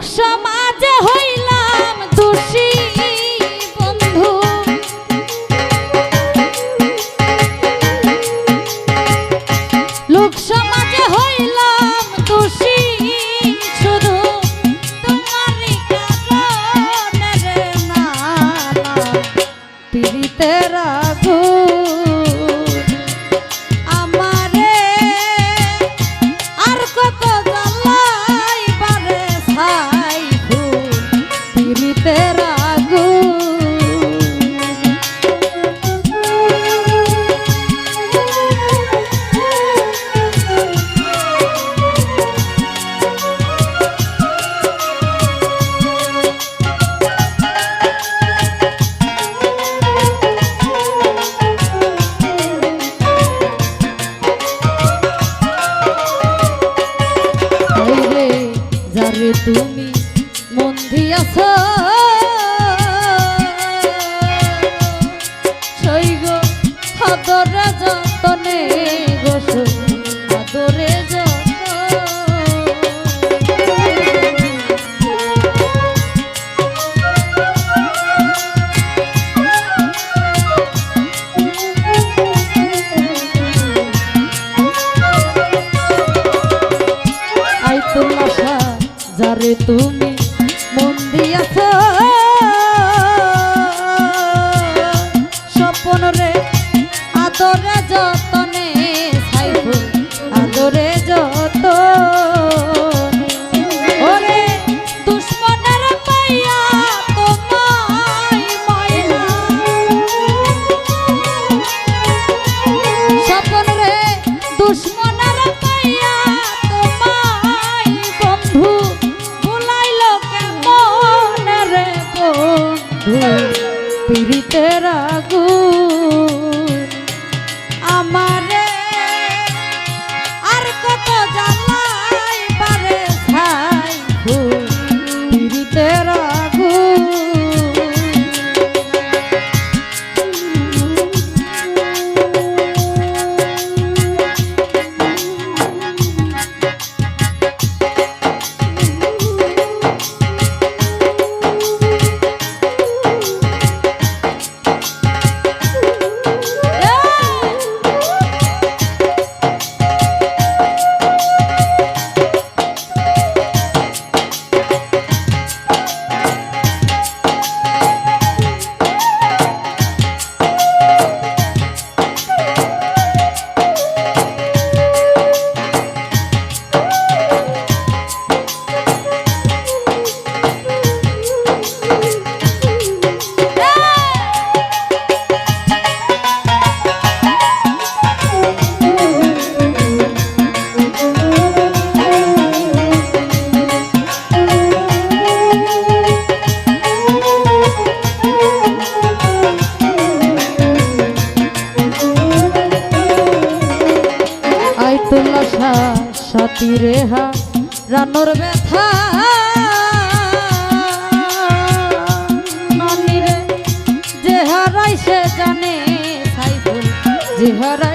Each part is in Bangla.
什么？这回啊 আমারে আর কত জান রানুর ব্যথা। মানিরে যে হারাই সে জানে সাইফুল যে হারাই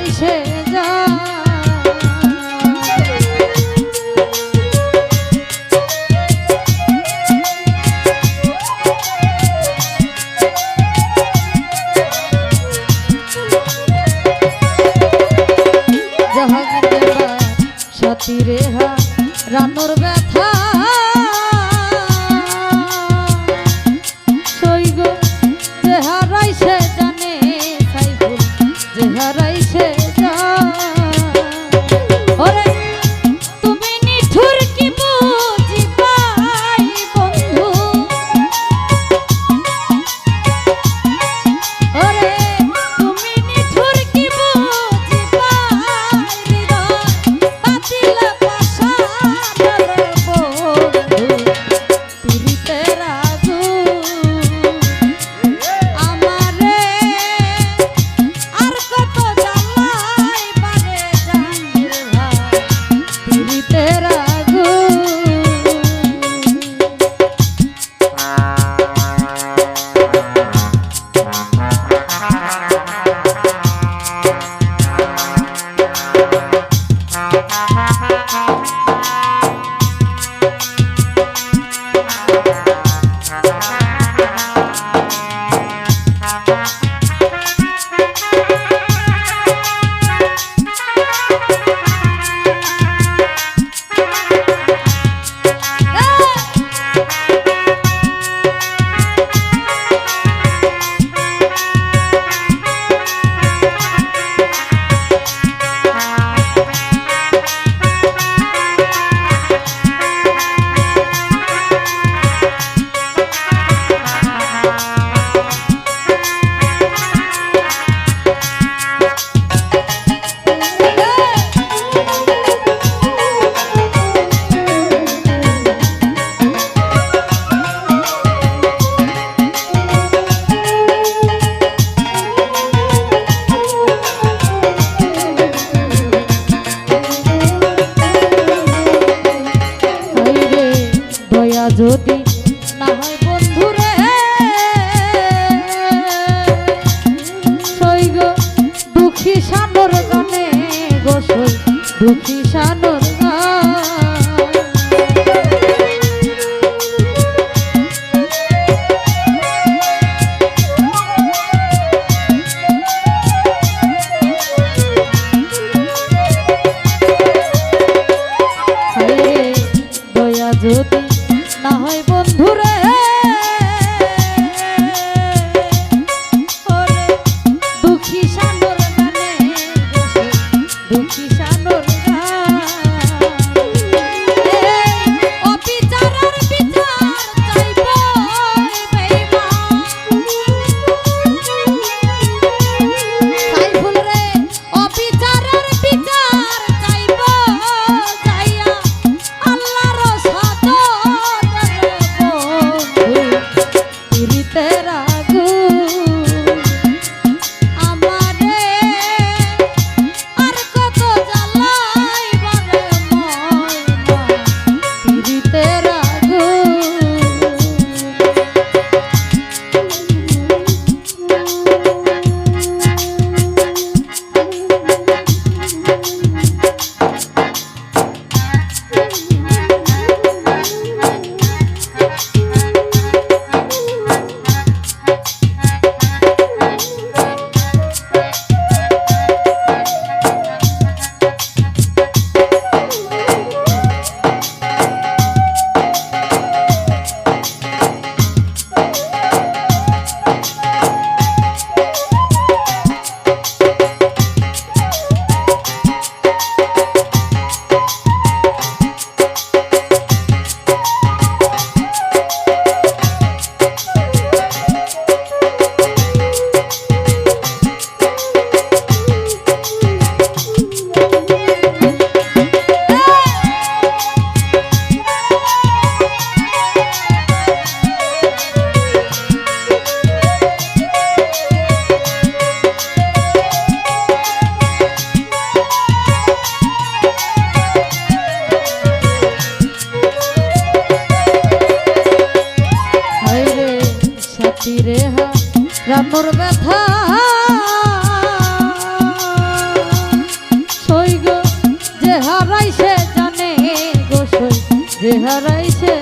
হারাইছে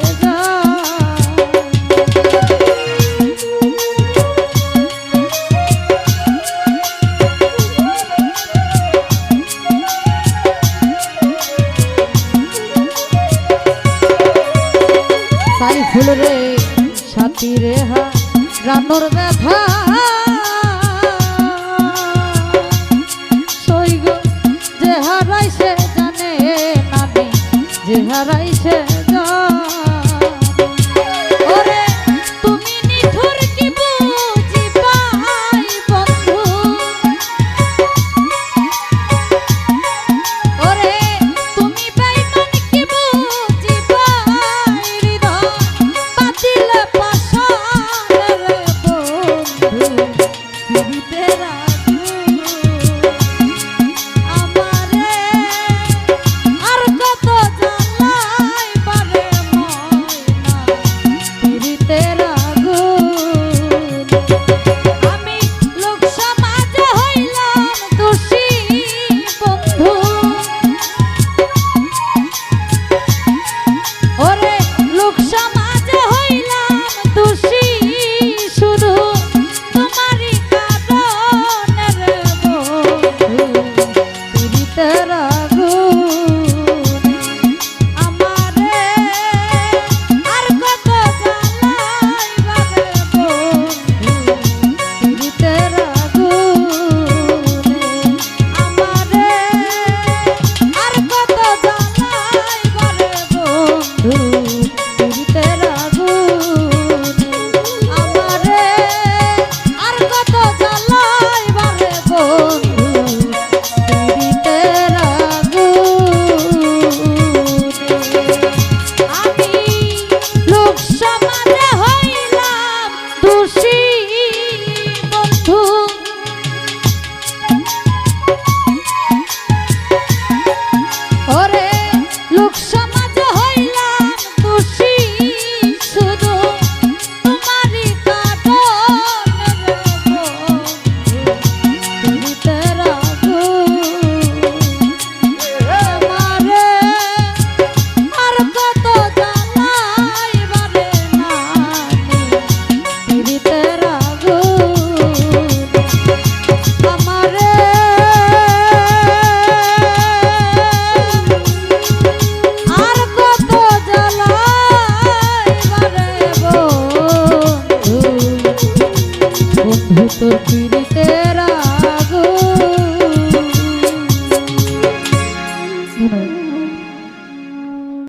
তাই ফুল রে সাথী রে হা রানোর ব্যথা। সৈগ জানে। যে হারাইছে যা